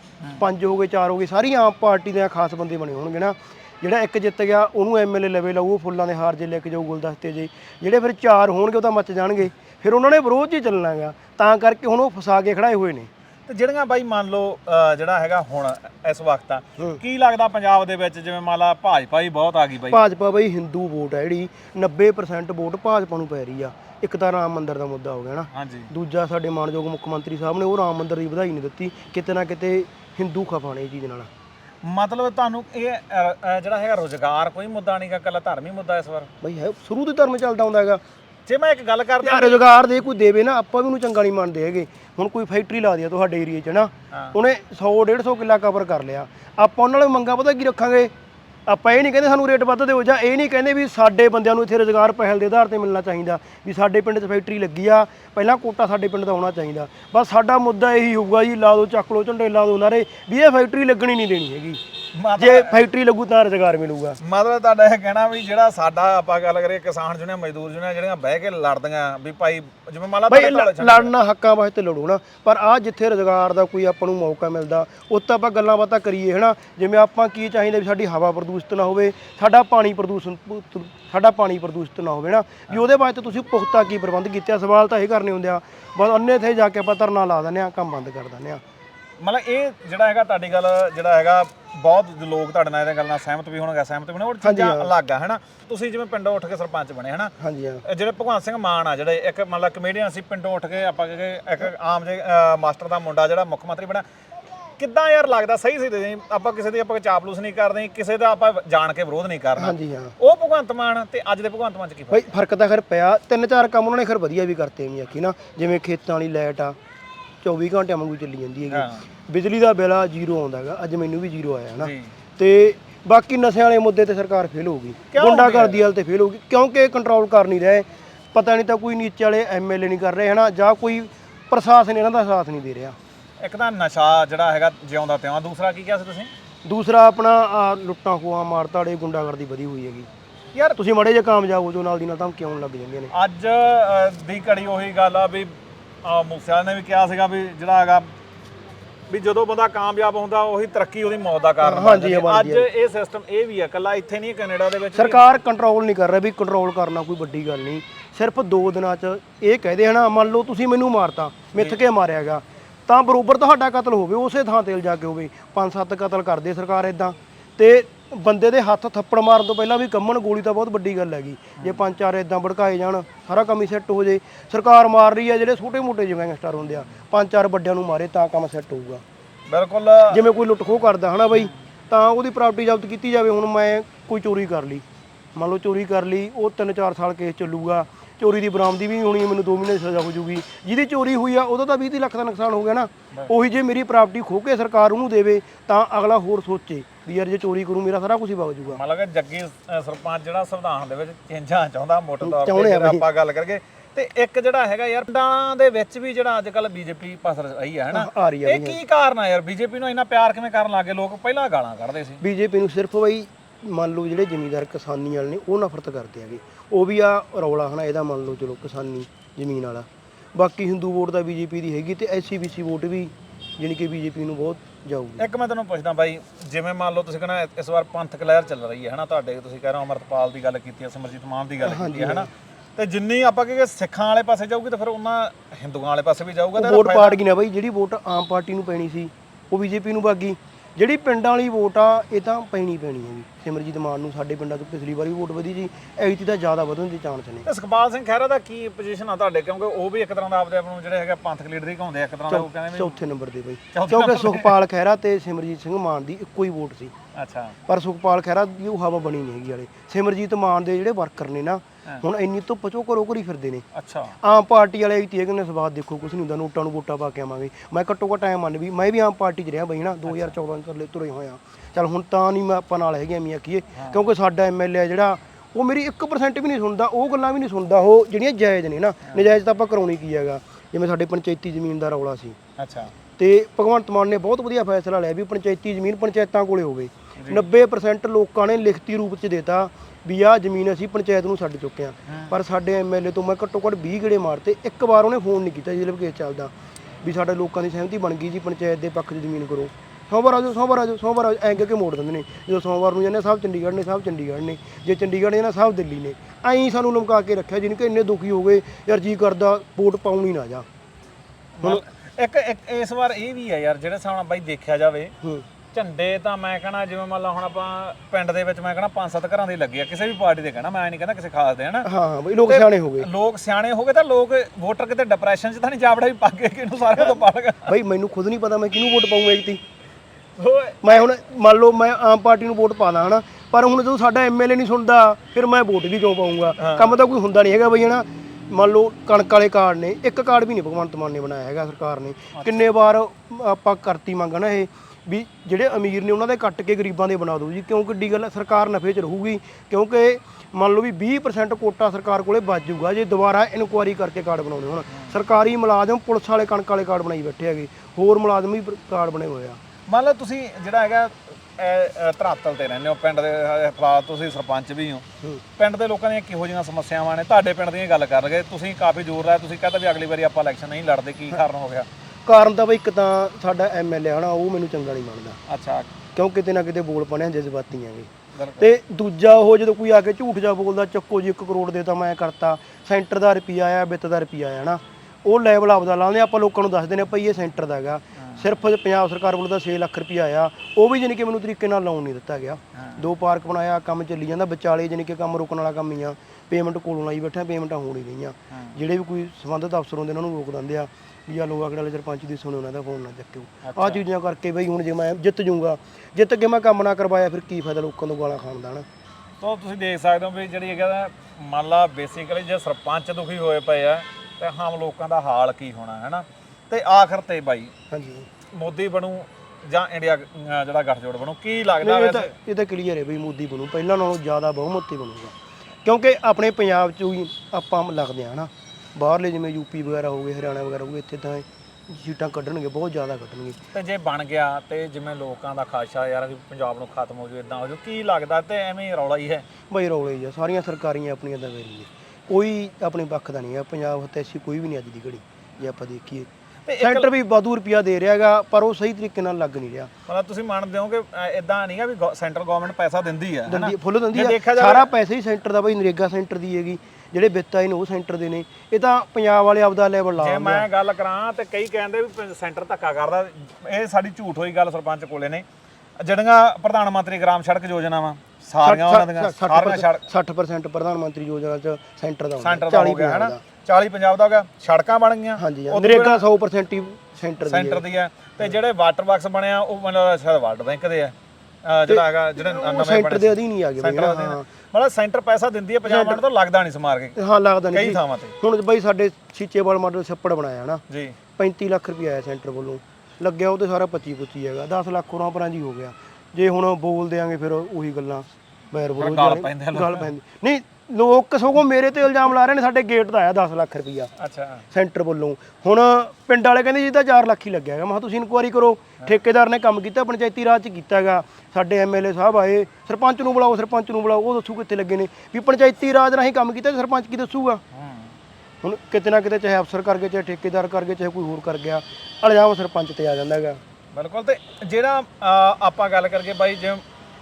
ਪੰਜ ਹੋ ਗਏ, ਚਾਰ ਹੋ ਗਏ, ਸਾਰੀ ਆਮ ਪਾਰਟੀ ਦੇ ਖਾਸ ਬੰਦੇ ਬਣੇ ਹੋਣਗੇ ਨਾ। ਜਿਹੜਾ ਇੱਕ ਜਿੱਤ ਗਿਆ, ਉਹਨੂੰ ਐਮਐਲਏ ਲਵੇ, ਲਾਊ, ਉਹ ਫੁੱਲਾਂ ਦੇ ਹਾਰ ਜੇ ਲੈ ਕੇ ਜਾਊ, ਗੁਲਦਸਤੇ ਜੇ। ਜਿਹੜੇ ਫਿਰ ਚਾਰ ਹੋਣਗੇ, ਉਹ ਤਾਂ ਮੱਚ ਜਾਣਗੇ। ਫਿਰ ਉਹਨਾਂ ਨੇ ਵਿਰੋਧ 'ਚ ਹੀ ਚੱਲਣਾਗਾ ਤਾਂ ਕਰਕੇ ਹੁਣ ਉਹ ਫਸਾ ਕੇ ਖੜਾਏ ਹੋਏ ਨੇ। ਤੇ ਜਿਹੜੀਆਂ ਬਾਈ ਮੰਨ ਲਓ ਅ, ਜਿਹੜਾ ਹੈਗਾ ਹੁਣ ਇਸ ਵਕਤ ਆ ਕੀ ਲੱਗਦਾ ਪੰਜਾਬ ਦੇ ਵਿੱਚ ਜਿਵੇਂ ਮੰਨ ਲਾ ਭਾਜਪਾ ਹੀ ਬਹੁਤ ਆ ਗਈ ਬਾਈ? ਭਾਜਪਾ ਬਈ ਹਿੰਦੂ ਵੋਟ ਹੈ ਜਿਹੜੀ 90% ਵੋਟ ਭਾਜਪਾ ਨੂੰ ਪੈ ਰਹੀ ਆ। ਇੱਕ ਤਾਂ ਰਾਮ ਮੰਦਿਰ ਦਾ ਮੁੱਦਾ ਹੋ ਗਿਆ ਨਾ। ਹਾਂਜੀ। ਦੂਜਾ ਸਾਡੇ ਮਾਨਯੋਗ ਮੁੱਖ ਮੰਤਰੀ ਸਾਹਿਬ ਨੇ ਉਹ ਰਾਮ ਮੰਦਿਰ ਦੀ ਵਧਾਈ ਨਹੀਂ ਦਿੱਤੀ। ਕਿਤੇ ਨਾ ਕਿਤੇ ਹਿੰਦੂ ਖਫਾ ਨੇ ਇਹ ਚੀਜ਼ ਨਾਲ। ਮਤਲਬ ਤੁਹਾਨੂੰ ਇਹ ਅ, ਅ, ਜਿਹੜਾ ਹੈਗਾ ਰੋਜ਼ਗਾਰ ਕੋਈ ਮੁੱਦਾ ਨਹੀਂਗਾ ਕੱਲਾ ਧਰਮੀ ਮੁੱਦਾ ਇਸ ਵਾਰ? ਬਈ ਹੈ ਸ਼ੁਰੂ ਤੋਂ ਹੀ ਧਰਮ ਚੱਲਦਾ ਆਉਂਦਾ ਹੈਗਾ। ਜੇ ਮੈਂ ਇੱਕ ਗੱਲ ਕਰਦਾ ਰੁਜ਼ਗਾਰ ਦੇ ਕੋਈ ਦੇਵੇ ਨਾ ਆਪਾਂ ਵੀ ਉਹਨੂੰ ਚੰਗਾ ਨਹੀਂ ਮੰਨਦੇ ਹੈਗੇ। ਹੁਣ ਕੋਈ ਫੈਕਟਰੀ ਲਾ ਦਿਆ ਤੁਹਾਡੇ ਏਰੀਏ 'ਚ ਨਾ। ਉਹਨੇ 100 150 ਕਿੱਲਾ ਕਵਰ ਕਰ ਲਿਆ। ਆਪਾਂ ਉਹਨਾਂ ਨਾਲ ਮੰਗਾ ਪਤਾ ਕੀ ਰੱਖਾਂਗੇ? ਆਪਾਂ ਇਹ ਨਹੀਂ ਕਹਿੰਦੇ ਸਾਨੂੰ ਰੇਟ ਵੱਧ ਦਿਓ ਜਾਂ ਇਹ ਨਹੀਂ ਕਹਿੰਦੇ ਵੀ ਸਾਡੇ ਬੰਦਿਆਂ ਨੂੰ ਇੱਥੇ ਰੋਜ਼ਗਾਰ ਪਹਿਲ ਦੇ ਆਧਾਰ ਤੇ ਮਿਲਣਾ ਚਾਹੀਦਾ ਵੀ ਸਾਡੇ ਪਿੰਡ 'ਚ ਫੈਕਟਰੀ ਲੱਗੀ ਆ ਪਹਿਲਾਂ ਕੋਟਾ ਸਾਡੇ ਪਿੰਡ ਦਾ ਹੋਣਾ ਚਾਹੀਦਾ। ਬਸ ਸਾਡਾ ਮੁੱਦਾ ਇਹੀ ਹੋਊਗਾ ਜੀ ਲਾ ਦਿਓ ਚੱਕ ਲਓ ਝੰਡੇ ਲਾ ਦਿਓ ਨਾਰੇ ਵੀ ਇਹ ਫੈਕਟਰੀ ਲੱਗਣੀ ਨਹੀਂ ਦੇਣੀ ਹੈਗੀ। ਜੇ ਫੈਕਟਰੀ ਲੱਗੂ ਤਾਂ ਰੋਜ਼ਗਾਰ ਮਿਲੂਗਾ। ਮਤਲਬ ਤੁਹਾਡਾ ਇਹ ਕਹਿਣਾ ਵੀ ਜਿਹੜਾ ਸਾਡਾ ਆਪਾਂ ਗੱਲ ਕਰੀਏ ਕਿਸਾਨ ਜੁਨੇ ਮਜ਼ਦੂਰ ਜੁਨੇ ਜਿਹੜੀਆਂ ਬਹਿ ਕੇ ਲੜਦੀਆਂ ਵੀ ਭਾਈ ਜਿਵੇਂ ਮੰਨ ਲਾ ਲ- ਲੜਨਾ ਹੱਕਾਂ ਵਾਸਤੇ ਲੜੋ ਨਾ ਪਰ ਆ ਜਿੱਥੇ ਰੋਜ਼ਗਾਰ ਦਾ ਕੋਈ ਆਪਾਂ ਨੂੰ ਮੌਕਾ ਮਿਲਦਾ ਉੱਥੇ ਆਪਾਂ ਗੱਲਾਂ ਬਾਤਾਂ ਕਰੀਏ ਹਨਾ। ਜਿਵੇਂ ਆਪਾਂ ਕੀ ਚਾਹੀਦਾ ਵੀ ਸਾਡੀ ਹਵਾ ਪ੍ਰਦੂਸ਼ਿਤ ਨਾ ਹੋਵੇ ਸਾਡਾ ਪਾਣੀ ਪ੍ਰਦੂਸ਼ਣ ਸਾਡਾ ਪਾਣੀ ਪ੍ਰਦੂਸ਼ਿਤ ਨਾ ਹੋਵੇ ਨਾ ਵੀ ਉਹਦੇ ਵਾਸਤੇ ਤੁਸੀਂ ਪੁਖਤਾ ਕੀ ਪ੍ਰਬੰਧ ਕੀਤੇ ਸਵਾਲ ਤਾਂ ਇਹ ਕਰਨੇ ਹੁੰਦੇ ਆ। ਬਸ ਅੰਨੇ ਥੇ ਜਾ ਕੇ ਆਪਾਂ ਧਰਨਾ ਲਾ ਦਿੰਦੇ ਆ ਕੰਮ ਬੰਦ ਕਰ ਦਿੰਦੇ ਆ। ਮਤਲਬ ਇਹ ਜਿਹੜਾ ਹੈਗਾ ਤੁਹਾਡੀ ਗੱਲ ਜਿਹੜਾ ਹੈਗਾ ਬਹੁਤ ਲੋਕ ਤੁਹਾਡੇ ਨਾਲ ਇਹਦੇ ਗੱਲ ਨਾਲ ਸਹਿਮਤ ਵੀ ਹੋਣਗੇ ਸਹਿਮਤ ਵੀ ਹੋਣਗੇ ਉਹ ਚੀਜ਼ਾਂ ਅਲੱਗ ਆ ਹੈਨਾ? ਤੁਸੀਂ ਜਿਵੇਂ ਪਿੰਡੋਂ ਉੱਠ ਕੇ ਸਰਪੰਚ ਬਣੇ ਹੈਨਾ? ਹਾਂਜੀ ਹਾਂ। ਇਹ ਜਿਹੜੇ ਭਗਵੰਤ ਸਿੰਘ ਮਾਨ ਆ ਜਿਹੜੇ ਇੱਕ ਮਤਲਬ ਕਮੇਡੀਅਨ ਸੀ ਪਿੰਡੋਂ ਉੱਠ ਕੇ ਆਪਾਂ ਕਹੇ ਇੱਕ ਆਮ ਜੇ ਮਾਸਟਰ ਦਾ ਮੁੰਡਾ ਜਿਹੜਾ ਮੁੱਖ ਮੰਤਰੀ ਬਣਿਆ ਕਿੱਦਾਂ ਯਾਰ ਲੱਗਦਾ? ਸਹੀ ਸੀ ਤੁਸੀਂ? ਆਪਾਂ ਕਿਸੇ ਦੀ ਆਪਾਂ ਚਾਪਲੂਸ ਨਹੀਂ ਕਰਦੇ ਕਿਸੇ ਦਾ ਆਪਾਂ ਜਾਣ ਕੇ ਵਿਰੋਧ ਨਹੀਂ ਕਰਨਾ। ਹਾਂਜੀ ਹਾਂ। ਉਹ ਭਗਵੰਤ ਮਾਨ ਤੇ ਅੱਜ ਦੇ ਭਗਵੰਤ ਮਾਨ ਚ ਕੀ ਫ਼ਰਕ? ਬਈ ਫ਼ਰਕ ਤਾਂ ਖਰ ਪਿਆ ਤਿੰਨ ਚਾਰ ਕੰਮ ਉਹਨਾਂ ਨੇ ਖਰ ਵਧੀਆ ਵੀ ਕਰਤੇ ਵੀ ਆਖੀ ਨਾ ਜਿਵੇਂ ਖੇਤਾਂ ਵਾਲੀ ਲਾਈਟ ਆ 24 ਘੰਟਿਆਂ ਵਾਂਗੂ ਚੱਲੀ ਜਾਂਦੀ ਹੈਗੀ। ਬਿਜਲੀ ਦਾ ਬਿੱਲ ਆ ਜ਼ੀਰੋ ਆਉਂਦਾ ਹੈਗਾ। ਅੱਜ ਮੈਨੂੰ ਵੀ ਜ਼ੀਰੋ ਆਇਆ ਨਾ। ਜੀ। ਤੇ ਬਾਕੀ ਨਸ਼ਿਆਂ ਵਾਲੇ ਮੁੱਦੇ ਤੇ ਸਰਕਾਰ ਫੇਲ ਹੋ ਗਈ। ਗੁੰਡਾਗਰਦੀ ਵਾਲ ਤੇ ਫੇਲ ਹੋ ਗਈ। ਕਿਉਂਕਿ ਕੰਟਰੋਲ ਕਰ ਨਹੀਂ ਰਹੇ। ਪਤਾ ਨਹੀਂ ਤਾਂ ਕੋਈ ਨੀਚੇ ਵਾਲੇ ਐਮਐਲਏ ਨਹੀਂ ਕਰ ਰਹੇ ਹਨਾ? ਜਾਂ ਕੋਈ ਪ੍ਰਸ਼ਾਸਨ ਇਹਨਾਂ ਦਾ ਸਾਥ ਨਹੀਂ ਦੇ ਰਿਹਾ। ਇੱਕ ਤਾਂ ਨਸ਼ਾ ਜਿਹੜਾ ਹੈਗਾ ਜਿਉਂਦਾ ਤਿਉਂ ਦੂਸਰਾ ਕੀ ਕਿਹਾ ਸੀ ਤੁਸੀਂ? ਦੂਸਰਾ ਆਪਣਾ ਲੁੱਟਾਂ ਖੋਹਾਂ ਮਾਰਤਾੜੇ ਗੁੰਡਾਗਰਦੀ ਵਧੀ ਹੋਈ ਹੈਗੀ। ਯਾਰ ਤੁਸੀਂ ਮੜੇ ਜੇ ਕਾਮਯਾਬ ਹੋ ਜੋ ਨਾਲ ਦੀ ਨਾਲ ਤਾਂ ਕਿਉਂ ਲੱਗ ਜਾਂਦੀਆਂ ਨੇ। ਅੱਜ ਦੀ ਘੜੀ ਉਹੀ ਗੱਲ ਆ ਵੀ ਅ, ਮੂਸੇਵਾਲੇ ਨੇ ਵੀ ਕਿਹਾ ਸੀਗਾ ਵੀ ਜਿਹੜਾ ਹੈਗਾ ਵੀ ਜਦੋਂ ਬੰਦਾ ਕਾਮਯਾਬ ਹੁੰਦਾ ਉਹੀ ਤਰੱਕੀ ਉਹਦੀ ਮੌਤ ਦਾ ਕਾਰਨ ਹਾਂਜੀ, ਹੈ। ਅੱਜ ਬਣਦੀ ਇਹ ਸਿਸਟਮ ਇਹ ਵੀ ਹੈ ਕੱਲਾ ਇੱਥੇ ਨਹੀਂ ਕੈਨੇਡਾ ਦੇ ਵਿੱਚ ਵੀ ਸਰਕਾਰ ਕੰਟਰੋਲ ਨਹੀਂ ਕਰ ਰਹੀ ਵੀ ਕੰਟਰੋਲ ਕਰਨਾ ਕੋਈ ਵੱਡੀ ਗੱਲ ਨਹੀਂ। ਸਿਰਫ 2 ਦਿਨਾਂ 'ਚ ਇਹ ਕਹਦੇ ਹਨਾ ਮੰਨ ਲਓ ਤੁਸੀਂ ਮੈਨੂੰ ਮਾਰਤਾ ਮਿੱਥ ਕੇ ਮਾਰਿਆਗਾ ਤਾਂ ਬਰੋਬਰ ਤੁਹਾਡਾ ਕਤਲ ਹੋਵੇ ਉਸੇ ਥਾਂ ਤੇ ਜਾ ਕੇ ਹੋਵੇ। ਪੰਜ ਸੱਤ ਕਤਲ ਕਰਦੇ ਸਰਕਾਰ ਇਦਾਂ ਤੇ ਬੰਦੇ ਦੇ ਹੱਥ ਥੱਪੜ ਮਾਰਨ ਤੋਂ ਪਹਿਲਾਂ ਵੀ ਕੰਮਣ ਗੋਲੀ ਤਾਂ ਬਹੁਤ ਵੱਡੀ ਗੱਲ ਹੈਗੀ। ਜੇ ਪੰਜ ਚਾਰ ਇਦਾਂ ਭੜਕਾਏ ਜਾਣ ਸਾਰਾ ਕੰਮ ਹੀ ਸੈੱਟ ਹੋ ਜੇ। ਸਰਕਾਰ ਮਾਰ ਰਹੀ ਹੈ ਜਿਹੜੇ ਛੋਟੇ ਮੋਟੇ ਜਿਵੇਂ ਗੈਂਗਸਟਰ ਹੁੰਦੇ ਆ ਪੰਜ ਚਾਰ ਵੱਡਿਆਂ ਨੂੰ ਮਾਰੇ ਤਾਂ ਕੰਮ ਸੈੱਟ ਹੋਊਗਾ। ਬਿਲਕੁਲ। ਜਿਵੇਂ ਕੋਈ ਲੁੱਟ ਖੋਹ ਕਰਦਾ ਹਨਾ ਬਈ ਤਾਂ ਉਹਦੀ ਪ੍ਰਾਪਰਟੀ ਜ਼ਬਤ ਕੀਤੀ ਜਾਵੇ ਹੁਣ ਮੈਂ ਕੋਈ ਚੋਰੀ ਕਰ ਲਈ। ਮੰਨ ਲਓ ਚੋਰੀ ਕਰ ਲਈ ਉਹ 3-4 ਸਾਲ ਕੇਸ ਚੱਲੂਗਾ। ਚੋਰੀ ਦੀ ਬਰਾਮਦੀ ਵੀ ਹੋਣੀ ਮੈਨੂੰ 2 ਮਹੀਨੇ ਦੀ ਸਜ਼ਾ ਹੋ ਜੂਗੀ ਜਿਹਦੀ ਚੋਰੀ ਹੋਈ ਆ ਉਹਦਾ ਤਾਂ 20 ਲੱਖ ਦਾ ਨੁਕਸਾਨ ਹੋ ਗਿਆ ਨਾ। ਉਹੀ ਜੇ ਮੇਰੀ ਪ੍ਰਾਪਰਟੀ ਖੋਹ ਕੇ ਸਰਕਾਰ ਉਹਨੂੰ ਦੇਵੇ ਤਾਂ ਅਗਲਾ ਹੋਰ ਸੋਚੇ। ਵੀ ਯਾਰ ਜੇ ਚੋਰੀ ਕਰੂੰ ਮੇਰਾ ਸਾਰਾ ਕੁਝ ਹੀ ਵਗ ਜੂਗਾ। ਮਤਲਬ ਕਿ ਜੱਗੀ ਅ, ਸਰਪੰਚ ਜਿਹੜਾ ਸੰਵਿਧਾਨ ਦੇ ਵਿੱਚ ਚੇਂਜਾਂ ਚਾਹੁੰਦਾ ਮੋਟੇ ਤੌਰ ਤੇ ਚਾਹੁੰਦੇ ਆ ਜਿਹੜਾ ਬਈ। ਆਪਾਂ ਗੱਲ ਕਰਕੇ ਤੇ ਇੱਕ ਜਿਹੜਾ ਹੈਗਾ ਯਾਰ ਪਿੰਡਾਂ ਦੇ ਵਿੱਚ ਵੀ ਜਿਹੜਾ ਅੱਜ ਕੱਲ ਬੀਜੇਪੀ ਪਸਰ ਰਹੀ ਹੈ ਹਨਾ? ਆ ਰਹੀ ਆ ਇਹ ਕੀ ਕਾਰਨ ਆ ਯਾਰ? ਬੀਜੇਪੀ ਨੂੰ ਇੰਨਾ ਪਿਆਰ ਕਿਵੇਂ ਕਰਨ ਲੱਗੇ? ਲੋਕ ਪਹਿਲਾਂ ਗਾਲਾਂ ਕੱਢਦੇ ਸੀ। ਬੀਜੇਪੀ ਨੂੰ ਸਿਰਫ ਬਈ ਮੰਨ ਲਓ ਜਿਹੜੇ ਜ਼ਿਮੀਂਦਾਰ ਕਿਸਾਨੀ ਵਾਲੇ ਨੇ ਉਹ ਨਫ਼ਰਤ ਕਰਦੇ ਹੈਗੇ। ਉਹ ਵੀ ਆ ਰੌਲਾ ਹਨਾ ਇਹਦਾ ਮੰਨ ਲਓ ਚਲੋ ਕਿਸਾਨੀ ਜ਼ਮੀਨ ਵਾਲਾ। ਬਾਕੀ ਹਿੰਦੂ ਵੋਟ ਤਾਂ ਬੀਜੇਪੀ ਦੀ ਹੈਗੀ ਤੇ ਐਸਸੀਬੀਸੀ ਵੋਟ ਵੀ ਜਾਣੀ ਕਿ ਬੀਜੇਪੀ ਨੂੰ ਬਹੁਤ ਜਾਊਗੀ। ਇੱਕ ਮੈਂ ਤੈਨੂੰ ਪੁੱਛਦਾ ਬਾਈ ਜਿਵੇਂ ਮੰਨ ਲਓ ਤੁਸੀਂ ਕਹਿੰਦਾ ਇਸ ਵਾਰ ਪੰਥਕ ਲਹਿਰ ਚੱਲ ਰਹੀ ਹੈ ਹਨਾ? ਤੁਹਾਡੇ ਤੁਸੀਂ ਕਹਿ ਰਹੇ ਹੋ ਅਮਰਤਪਾਲ ਦੀ ਗੱਲ ਕੀਤੀ ਹੈ ਸਿਮਰਜੀਤ ਮਾਨ ਦੀ ਗੱਲ ਕੀਤੀ ਹੈ ਹਨਾ? ਤੇ ਜਿੰਨੀ ਆਪਾਂ ਕਹੀਏ ਸਿੱਖਾਂ ਵਾਲੇ ਪਾਸੇ ਜਾਊਗੀ ਤਾਂ ਫਿਰ ਉਹਨਾਂ ਹਿੰਦੂਆਂ ਵਾਲੇ ਪਾਸੇ ਵੀ ਜਾਊਗਾ ਤਾਂ ਵੋਟ ਪਾੜ ਗਈ ਨਾ ਬਾਈ ਜਿਹੜੀ ਵੋਟ ਆਮ ਪਾਰਟੀ ਨੂੰ ਪੈਣੀ ਸੀ ਉਹ ਬੀਜੇਪੀ ਨੂੰ ਬਾਗੀ। ਜਿਹੜੀ ਪਿੰਡਾਂ ਵਾਲੀ ਵੋਟ ਆ ਇਹ ਤਾਂ ਪੈਣੀ ਪੈਣੀ ਹੈ ਵੀ ਸਿਮਰਜੀਤ ਮਾਨ ਨੂੰ ਸਾਡੇ ਪਿੰਡਾਂ ਤੋਂ ਪਿਛਲੀ ਵਾਰੀ ਵੋਟ ਵਧੀ ਜੀ ਐਤੀ ਤਾਂ ਜ਼ਿਆਦਾ ਵਧਣ ਦੇ ਚਾਂਸ ਨੇ ਸੁਖਪਾਲ ਸਿੰਘ ਖਹਿਰਾ ਦਾ ਕੀ ਪੋਜੀਸ਼ਨ ਆ ਤੁਹਾਡੇ? ਕਿਉਂਕਿ ਉਹ ਵੀ ਇੱਕ ਤਰ੍ਹਾਂ ਦਾ ਆਪਦੇ ਆਪ ਨੂੰ ਜਿਹੜੇ ਹੈਗਾ ਪੰਥਕ ਲੀਡਰ ਹੀ ਕਹਾਉਂਦੇ ਆ ਇੱਕ ਤਰ੍ਹਾਂ ਦਾ ਉਹ ਕਹਿੰਦੇ ਵੀ ਚੌਥੇ ਨੰਬਰ ਦੇ ਬਾਈ। ਕਿਉਂਕਿ ਸੁਖਪਾਲ ਖਹਿਰਾ ਤੇ ਸਿਮਰਜੀਤ ਸਿੰਘ ਮਾਨ ਦੀ ਇੱਕੋ ਹੀ ਵੋਟ ਸੀ। ਅੱਛਾ। ਪਰ ਸੁਖਪਾਲ ਖਹਿਰਾ ਦੀ ਉਹ ਹਵਾ ਬਣੀ ਨਹੀਂ ਹੈਗੀ ਵਾਲੇ। ਸਿਮਰਜੀਤ ਮਾਨ ਦੇ ਜਿਹੜੇ ਵਰਕਰ ਨੇ ਨਾ ਹੁਣ ਇੰਨੀ ਧੁੱਪ ਚੋਂ ਘਰੋਂ ਘਰੀ ਫਿਰਦੇ ਨੇ। ਅੱਛਾ। ਆਮ ਪਾਰਟੀ ਵਾਲੇ ਵੀ ਤੀਏ ਕਹਿੰਦੇ ਸਵਾਦ ਦੇਖੋ ਕੁਛ ਨਹੀਂ ਹੁੰਦਾ ਨੋਟਾਂ ਨੂੰ ਵੋਟਾਂ ਪਾ ਕੇ ਆਵਾਂਗੇ। ਮੈਂ ਘੱਟੋ ਘੱਟ ਟਾਈਮ ਮੰਨ ਵੀ ਮੈਂ ਵੀ ਆਮ ਪਾਰਟੀ 'ਚ ਰਿਹਾ ਬਈ ਨਾ 2014 ਚ ਥੱਲੇ ਤੁਰੇ ਹੋਇਆ ਚਲ ਹੁਣ ਤਾਂ ਨਹੀਂ ਮੈਂ ਆਪਾਂ ਨਾਲ ਹੈਗੇ ਮੀਆਂ ਕੀਏ ਕਿਉਂਕਿ ਸਾਡਾ ਐਮਐਲਏ ਜਿਹੜਾ ਉਹ ਮੇਰੀ 1% ਵੀ ਨਹੀਂ ਸੁਣਦਾ ਉਹ ਗੱਲਾਂ ਵੀ ਨਹੀਂ ਸੁਣਦਾ ਉਹ ਜਿਹੜੀਆਂ ਜਾਇਜ਼ ਨੇ ਨਾ। ਨਜਾਇਜ਼ ਤਾਂ ਆਪਾਂ ਕਰਾਉਣੀ ਕੀ ਹੈਗਾ। ਜਿਵੇਂ ਸਾਡੇ ਪੰਚਾਇਤੀ ਜ਼ਮੀਨ ਦਾ ਰੌਲਾ ਸੀ। ਅੱਛਾ। ਤੇ ਭਗਵੰਤ ਮਾਨ ਨੇ ਬਹੁਤ ਵਧੀਆ ਫੈਸਲਾ ਲਿਆ ਵੀ ਪੰਚਾਇਤੀ ਜ਼ਮੀਨ ਪੰਚਾਇਤਾਂ ਕੋਲੇ ਹੋਵੇ। 90% ਲੋਕਾਂ ਨੇ ਲਿਖਤੀ ਰੂਪ 'ਚ ਦੇਤਾ। ਵੀ ਆਹ ਜ਼ਮੀਨ ਅਸੀਂ ਪੰਚਾਇਤ ਨੂੰ ਛੱਡ ਚੁੱਕੇ ਆ ਪਰ ਸਾਡੇ ਐਮਐਲਏ ਤੋਂ ਮੈਂ ਘੱਟੋ ਘੱਟ 20 ਗੇੜੇ ਮਾਰਤੇ। ਇੱਕ ਵਾਰ ਉਹਨੇ ਫੋਨ ਨਹੀਂ ਕੀਤਾ ਜਿਹੜੇ ਕੇਸ ਚੱਲਦਾ। ਵੀ ਸਾਡੇ ਲੋਕਾਂ ਦੀ ਸਹਿਮਤੀ ਬਣ ਗਈ ਜੀ ਪੰਚਾਇਤ ਦੇ ਪੱਖ 'ਚ ਜ਼ਮੀਨ ਕਰੋ। ਸੋਮਵਾਰ ਆਜੋ ਸੋਮਵਾਰ ਆਜੋ ਸੋਮਵਾਰ ਆਜੋ ਐਂ ਕਹਿ ਕੇ ਮੋੜ ਦਿੰਦੇ ਨੇ। ਜਦੋਂ ਸੋਮਵਾਰ ਨੂੰ ਜਾਂਦੇ ਸਭ ਚੰਡੀਗੜ੍ਹ ਨੇ ਸਭ ਚੰਡੀਗੜ੍ਹ ਨੇ। ਜੇ ਚੰਡੀਗੜ੍ਹ ਨੇ ਨਾ ਸਭ ਦਿੱਲੀ ਨੇ। ਐਂ ਸਾਨੂੰ ਲਮਕਾ ਕੇ ਰੱਖਿਆ ਜਿਹਨੂੰ ਕਿ ਇੰਨੇ ਦੁਖੀ ਹੋ ਗਏ ਯਾਰ ਜੀ ਕਰਦਾ ਵੋਟ ਪਾਉਣੀ ਨਾ ਜਾ। ਹੁਣ ਇੱਕ ਇੱਕ ਇਸ ਵਾਰ ਇਹ ਵੀ ਹੈ ਯਾਰ ਜਿਹੜੇ ਹਿਸਾਬ ਨਾਲ ਬਾਈ ਦੇਖਿਆ ਜਾਵੇ ਹੂੰ। ਝੰਡੇ ਤਾਂ ਮੈਂ ਕਹਣਾ ਜਿਵੇਂ ਮੰਨ ਲਾ ਹੁਣ ਆਪਾਂ ਪਿੰਡ ਦੇ ਵਿੱਚ ਮੈਂ ਕਹਣਾ ਪੰਜ ਸੱਤ ਘਰਾਂ ਦੇ ਲੱਗੇ ਆ ਕਿਸੇ ਵੀ ਪਾਰਟੀ ਦੇ ਕਹਿਣਾ ਮੈਂ ਨਹੀਂ ਕਹਿੰਦਾ ਕਿਸੇ ਖਾਸ ਦੇ ਹਨਾ? ਹਾਂ ਬਈ ਲੋਕ ਸਿਆਣੇ ਹੋ ਗਏ। ਲੋਕ ਸਿਆਣੇ ਹੋ ਗਏ ਤਾਂ ਲੋਕ ਵੋਟਰ ਕਿਤੇ ਡਿਪਰੈਸ਼ਨ 'ਚ ਤਾਂ ਨਹੀਂ ਜਾਵੜਾ ਵੀ ਪੱਗ ਕੇ ਕਿਹਨੂੰ ਸਾਰਿਆਂ ਤੋਂ ਪੜ ਗਿਆ ਬਈ ਮੈਨੂੰ ਖੁਦ ਨਹੀਂ ਪਤਾ ਮੈਂ ਕਿਹਨੂੰ ਵੋਟ ਪਾਉਂਗਾ ਇਕਤੀ ਮੈਂ ਹੁਣ ਮੰਨ ਲਓ ਮੈਂ ਆਮ ਪਾਰਟੀ ਨੂੰ ਵੋਟ ਪਾਦਾ ਹਨਾ? ਪਰ ਹੁਣ ਜਦੋਂ ਸਾਡਾ ਐਮਐਲਏ ਨਹੀਂ ਸੁਣਦਾ ਫਿਰ ਮੈਂ ਵੋਟ ਵੀ ਕਿਉਂ ਪਾਉਂਗਾ ਕੰਮ ਤਾਂ ਕੋਈ ਹੁੰਦਾ ਨਹੀਂ ਹੈਗਾ ਬਈ ਹਨਾ? ਮੰਨ ਲਓ ਕਣਕ ਵਾਲੇ ਕਾਰਡ ਨੇ ਇੱਕ ਕਾਰਡ ਵੀ ਨਹੀਂ ਭਗਵੰਤ ਮਾਨ ਨੇ ਬਣਾਇਆ ਹੈਗਾ ਸਰਕਾਰ ਨੇ। ਕਿੰਨੇ ਵਾਰ ਆਪਾਂ ਕਰਤੀ ਮੰਗ ਨਾ ਇਹ? ਵੀ ਜਿਹੜੇ ਅਮੀਰ ਨੇ ਉਹਨਾਂ ਦੇ ਕੱਟ ਕੇ ਗਰੀਬਾਂ ਦੇ ਬਣਾ ਦਿਓ ਜੀ ਕਿਉਂ ਕਿੱਡੀ ਗੱਲ ਹੈ ਸਰਕਾਰ ਨਫੇ 'ਚ ਰਹੂਗੀ ਕਿਉਂਕਿ ਮੰਨ ਲਓ ਵੀ 20% ਕੋਟਾ ਸਰਕਾਰ ਕੋਲੇ ਬਚ ਜਾਊਗਾ ਜੇ ਦੁਬਾਰਾ ਇਨਕੁਆਰੀ ਕਰਕੇ ਕਾਰਡ ਬਣਾਉਣੇ ਹੋਣ। ਸਰਕਾਰੀ ਮੁਲਾਜ਼ਮ ਪੁਲਿਸ ਵਾਲੇ ਕਣਕ ਵਾਲੇ ਕਾਰਡ ਬਣਾਈ ਬੈਠੇ ਹੈਗੇ ਹੋਰ ਮੁਲਾਜ਼ਮ ਵੀ ਕਾਰਡ ਬਣੇ ਹੋਏ ਆ। ਮੰਨ ਲਓ ਤੁਸੀਂ ਜਿਹੜਾ ਹੈਗਾ ਇਹ, ਅ, ਧਰਾਤਲ ਤੇ ਰਹਿੰਦੇ ਹੋ ਪਿੰਡ ਦੇ ਅ, ਫਿਲਹਾਲ ਤੁਸੀਂ ਸਰਪੰਚ ਵੀ ਹੋ। ਹੂੰ। ਪਿੰਡ ਦੇ ਲੋਕਾਂ ਦੀਆਂ ਕਿਹੋ ਜਿਹੀਆਂ ਸਮੱਸਿਆਵਾਂ ਨੇ? ਤੁਹਾਡੇ ਪਿੰਡ ਦੀਆਂ ਗੱਲ ਕਰ ਰਹੇ ਤੁਸੀਂ ਕਾਫੀ ਜ਼ੋਰ ਲਾਇਆ ਤੁਸੀਂ ਕਹਿੰਦਾ ਵੀ ਅਗਲੀ ਵਾਰੀ ਆਪਾਂ ਇਲੈਕਸ਼ਨ ਨਹੀਂ ਲੜਦੇ ਕੀ ਕਾਰਨ ਹੋ ਗਿਆ? ਕਾਰਨ ਤਾਂ ਬਈ ਇੱਕ ਤਾਂ ਸਾਡਾ ਐਮਐਲਏ ਆਣਾ ਉਹ ਮੈਨੂੰ ਚੰਗਾ ਨਹੀਂ ਮੰਨਦਾ। ਅੱਛਾ। ਕਿਉਂ ਕਿਤੇ ਨਾ ਕਿਤੇ ਬੋਲ ਪਣਿਆ ਜਜ਼ਬਾਤੀ ਆਂਗੇ ਤੇ ਦੂਜਾ ਉਹ ਜਦੋਂ ਕੋਈ ਆ ਕੇ ਝੂਠ ਜਾ ਬੋਲਦਾ ਚੱਕੋ ਜੀ 1 ਕਰੋੜ ਦੇ ਤਾਂ ਮੈਂ ਕਰਤਾ ਸੈਂਟਰ ਦਾ ਰੁਪਿਆ ਆਇਆ ਵਿੱਤ ਦਾ ਰੁਪਿਆ ਆਇਆ ਨਾ ਉਹ ਲੈਵਲ ਆਪਦਾ ਲਾਉਂਦੇ ਆਪਾਂ ਲੋਕਾਂ ਨੂੰ ਦੱਸਦੇ ਨੇ ਭਈ ਇਹ ਸੈਂਟਰ ਦਾ ਹੈਗਾ। ਸਿਰਫ ਪੰਜਾਬ ਸਰਕਾਰ ਵੱਲੋਂ ਤਾਂ 6 ਲੱਖ ਰੁਪਿਆ ਆਇਆ। ਉਹ ਵੀ ਜਾਣੀ ਕਿ ਮੈਨੂੰ ਤਰੀਕੇ ਨਾਲ ਲਾਉਣ ਨਹੀਂ ਦਿੱਤਾ ਗਿਆ। ਦੋ ਪਾਰਕ ਬਣਾਇਆ ਕੰਮ ਚੱਲੀ ਜਾਂਦਾ ਵਿਚਾਲੇ ਕਿ ਕੰਮ ਰੁਕਣ ਵਾਲਾ ਕੰਮ ਹੀ ਆ। ਪੇਮੈਂਟ ਕੋਲੋਂ ਲਾਈ ਬੈਠਾ ਪੇਮੈਂਟਾਂ ਹੋਣ ਹੀ ਰਹੀਆਂ ਜਿਹੜੇ ਵੀ ਕੋਈ ਸੰਬੰਧਿਤ ਅਫਸਰ ਹੁੰਦੇ ਉਹਨਾਂ ਨੂੰ ਰੋਕ ਦਿੰਦੇ ਆ। ਵੀ ਆ ਲੋਕ ਅਗਲੇ ਵਾਲੇ ਸਰਪੰਚ ਦੀ ਸੁਣੋ ਉਹਨਾਂ ਦਾ ਫੋਨ ਨਾ ਚੱਕਿਓ। ਆਹ ਚੀਜ਼ਾਂ ਕਰਕੇ ਬਈ ਹੁਣ ਜੇ ਮੈਂ ਜਿੱਤ ਜੂੰਗਾ ਜਿੱਤ ਕੇ ਮੈਂ ਕੰਮ ਨਾ ਕਰਵਾਇਆ ਫਿਰ ਕੀ ਫਾਇਦਾ ਲੋਕਾਂ ਤੋਂ ਗਾਲਾਂ ਖਾਣ ਦਾ ਨਾ ਤੋ ਤੁਸੀਂ ਦੇਖ ਸਕਦੇ ਹੋ ਵੀ ਜਿਹੜੀ ਹੈਗਾ ਮੰਨ ਲਾ ਬੇਸਿਕਲੀ ਜੇ ਸਰਪੰਚ ਦੁਖੀ ਹੋਏ ਪਏ ਆ ਤੇ ਆਮ ਲੋਕਾਂ ਦਾ ਹਾਲ ਕੀ ਹੋਣਾ ਹੈ ਨਾ ਤੇ ਆਖਰ ਤੇ ਬਾਈ ਹਾਂਜੀ। ਮੋਦੀ ਬਣੂ ਜਾਂ ਇੰਡੀਆ ਅ, ਜਿਹੜਾ ਗੱਠਜੋੜ ਬਣੂ ਕੀ ਲੱਗਦਾ ਨਹੀਂ, ਇਹ ਤਾਂ ਵੈਸੇ ਇਹ ਤਾਂ ਕਲੀਅਰ ਹੈ ਬਈ ਮੋਦੀ ਬਣੂ। ਪਹਿਲਾਂ ਨਾਲੋਂ ਜ਼ਿਆਦਾ ਬਹੁਮਤੀ ਬਣੂਗਾ। ਕਿਉਂਕਿ ਆਪਣੇ ਪੰਜਾਬ 'ਚ ਹੀ ਆਪਾਂ ਲੱਗਦੇ ਆ ਨਾ ਬਾਹਰਲੇ ਜਿਵੇਂ ਯੂਪੀ ਵਗੈਰਾ ਹੋ ਗਏ ਹਰਿਆਣਾ ਵਗੈਰਾ ਹੋ ਗਏ ਇੱਥੇ ਤਾਂ ਸੀਟਾਂ ਕੱਢਣਗੇ ਬਹੁਤ ਜ਼ਿਆਦਾ ਕੱਢਣਗੇ। ਤੇ ਜੇ ਬਣ ਗਿਆ ਤੇ ਜਿਵੇਂ ਲੋਕਾਂ ਦਾ ਖਾਸ਼ਾ ਯਾਰ ਵੀ ਪੰਜਾਬ ਨੂੰ ਖਤਮ ਹੋ ਜੂ ਇਦਾਂ ਹੋ ਜੂ ਕੀ ਲੱਗਦਾ ਤੇ ਐਵੇਂ ਹੀ ਰੌਲਾ ਹੀ ਹੈ? ਬਈ ਰੌਲੇ ਹੀ ਆ ਸਾਰੀਆਂ ਸਰਕਾਰੀਆਂ ਆਪਣੀਆਂ ਤਾਂ ਵੇਰੀ ਨੇ। ਕੋਈ ਆਪਣੇ ਪੱਖ ਦਾ ਨਹੀਂ ਆ ਪੰਜਾਬ ਐਸੀ ਕੋਈ ਵੀ ਨਹੀਂ ਅੱਜ ਦੀ ਘੜੀ ਜੇ ਆਪਾਂ ਦੇਖੀਏ। ਸੈਂਟਰ ਵੀ ਵਾਧੂ ਰੁਪਿਆ ਦੇ ਰਿਹਾ ਹੈਗਾ ਪਰ ਉਹ ਸਹੀ ਤਰੀਕੇ ਨਾਲ ਲੱਗ ਨਹੀਂ ਰਿਹਾ। ਮਤਲਬ ਤੁਸੀਂ ਮੰਨਦੇ ਹੋ ਕਿ ਇਦਾਂ ਨਹੀਂਗਾ ਵੀ ਸੈਂਟਰ ਗਵਰਨਮੈਂਟ ਪੈਸਾ ਦਿੰਦੀ ਹੈ ਦਿੰਦੀ ਫੁੱਲ ਦਿੰਦੀ ਜਾਵੇ- ਸਾਰਾ ਪੈਸਾ ਹੀ ਸੈਂਟਰ ਦਾ ਬਈ ਨਰੇਗਾ ਸੈਂਟਰ ਦੀ ਹੈਗੀ। ਜਿਹੜੇ ਆਏ ਨੇ ਉਹ ਸੈਂਟਰ ਦੇ ਨੇ। ਇਹ ਤਾਂ ਪੰਜਾਬ ਵਾਲੇ ਆਪਦਾ ਲੈਵਲ ਲਾ ਜੇ ਮੈਂ ਗੱਲ ਕਰਾਂ ਤੇ ਕਈ ਕਹਿੰਦੇ ਵੀ ਸੈਂਟਰ ਧੱਕਾ ਕਰਦਾ। ਇਹ ਸਾਡੀ ਝੂਠ ਹੋਈ ਗੱਲ ਸਰਪੰਚ ਕੋਲੇ ਨੇ। ਜਿਹੜੀਆਂ ਪ੍ਰਧਾਨ ਮੰਤਰੀ ਗ੍ਰਾਮ ਸੜਕ ਯੋਜਨਾ ਵਾ ਸਾਰੀਆਂ ਉਹਨਾਂ ਦੀਆਂ ਸਾਰੀਆਂ ਸੜਕ 60% ਪ੍ਰਧਾਨ ਮੰਤਰੀ ਯੋਜਨਾ ਚ ਸੈਂਟਰ ਦਾ ਹੁੰਦਾ। ਸੈਂਟਰ ਦਾ ਹੋ ਗਿਆ ਹੈਨਾ? 40 ਪੰਜਾਬ ਦਾ ਹੋ ਗਿਆ ਸੜਕਾਂ ਬਣ ਗਈਆਂ। ਨਰੇਗਾ 100% ਹੀ ਸੈਂਟਰ ਦੀ ਸੈਂਟਰ ਦੀ ਹੈ। ਤੇ ਜਿਹੜੇ ਵਾਟਰ ਬਾਕਸ ਬਣਿਆ ਉਹ ਮੈਨੂੰ ਸ਼ਾਇਦ ਵਰਲਡ ਬੈਂਕ ਦੇ ਆ। ਜਿਹੜਾ ਹੈਗਾ ਜਿਹੜੇ ਨਵੇਂ ਸੈਂਟਰ ਦੇ ਅਧੀਨ ਹੀ ਆ ਗਏ ਸੈਂਟਰ ਦੇ ਮਤਲਬ ਸੈਂਟਰ ਪੈਸਾ ਦਿੰਦੀ ਹੈ ਪੰਜਾਬ ਵਾਲਿਆਂ ਤੋਂ ਲੱਗਦਾ ਨਹੀਂ ਸਮਾਰ ਕੇ। ਹਾਂ ਲੱਗਦਾ ਕਈ ਨਹੀਂ ਥਾਵਾਂ ਤੇ। ਹੁਣ ਬਈ ਸਾਡੇ ਸੀਚੇਵਾਲ ਮਾਡਲ ਛੱਪੜ ਬਣਾਇਆ ਨਾ। ਜੀ। 35 ਲੱਖ ਰੁਪਏ ਆਇਆ ਸੈਂਟਰ ਵੱਲੋਂ। ਲੱਗਿਆ ਉਹ ਤੇ ਸਾਰਾ 25 25 ਹੈਗਾ। 10 ਲੱਖ ਹੋਰਾਂ ਪਰਾਂ ਜੀ ਹੋ ਗਿਆ। ਜੇ ਹੁਣ ਬੋਲ ਦਿਆਂਗੇ ਫਿਰ ਉਹੀ ਗੱਲਾਂ। ਬੈਰ ਬਰੋਜ ਗਾਲ ਪੈਂਦੇ ਆ ਗੱਲ ਪੈਂਦੀ। ਨਹੀਂ ਲੋਕ ਸਗੋਂ ਮੇਰੇ ਤੇ ਇਲਜ਼ਾਮ ਲਾ ਰਹੇ ਨੇ ਸਾਡੇ ਗੇਟ ਦਾ ਆਇਆ 10 ਲੱਖ ਰੁਪਈਆ। ਅੱਛਾ। ਸੈਂਟਰ ਵੱਲੋਂ। ਹੁਣ ਪਿੰਡ ਵਾਲੇ ਕਹਿੰਦੇ ਜੀ ਤਾਂ 4 ਲੱਖ ਹੀ ਲੱਗਿਆ ਹੈਗਾ। ਮੈਂ ਕਿਹਾ ਤੁਸੀਂ ਇਨਕੁਆਰੀ ਕਰੋ। ਠੇਕੇਦਾਰ ਨੇ ਕੰਮ ਕੀਤਾ ਪੰਚਾਇਤੀ ਰਾਜ ਚ ਕੀਤਾ ਹੈਗਾ। ਸਾਡੇ ਐਮਐਲਏ ਸਾਹਿਬ ਆਏ। ਸਰਪੰਚ ਨੂੰ ਬੁਲਾਓ ਸਰਪੰਚ ਨੂੰ ਬੁਲਾਓ ਉਹ ਦੱਸੂ ਕਿੱਥੇ ਲੱਗੇ ਨੇ। ਵੀ ਪੰਚਾਇਤੀ ਰਾਜ ਰਾਹੀਂ ਕੰਮ ਕੀਤਾ ਸਰਪੰਚ ਕੀ ਦੱਸੂਗਾ? ਹੂੰ। ਹੁਣ ਕਿਤੇ ਨਾ ਕਿਤੇ ਚਾਹੇ ਅਫਸਰ ਕਰ ਗਏ ਚਾਹੇ ਠੇਕੇਦਾਰ ਕਰ ਗਏ ਚਾਹੇ ਕੋਈ ਹੋਰ ਕਰ ਗਿਆ ਇਲਜ਼ਾਮ ਸਰਪੰਚ ਤੇ ਆ ਜਾਂਦਾ ਹੈਗਾ। ਬਿਲਕੁਲ ਤੇ ਜਿਹੜਾ ਅਹ, ਆਪਾਂ ਗੱਲ ਕਰਕੇ ਬਾਈ ਜੇ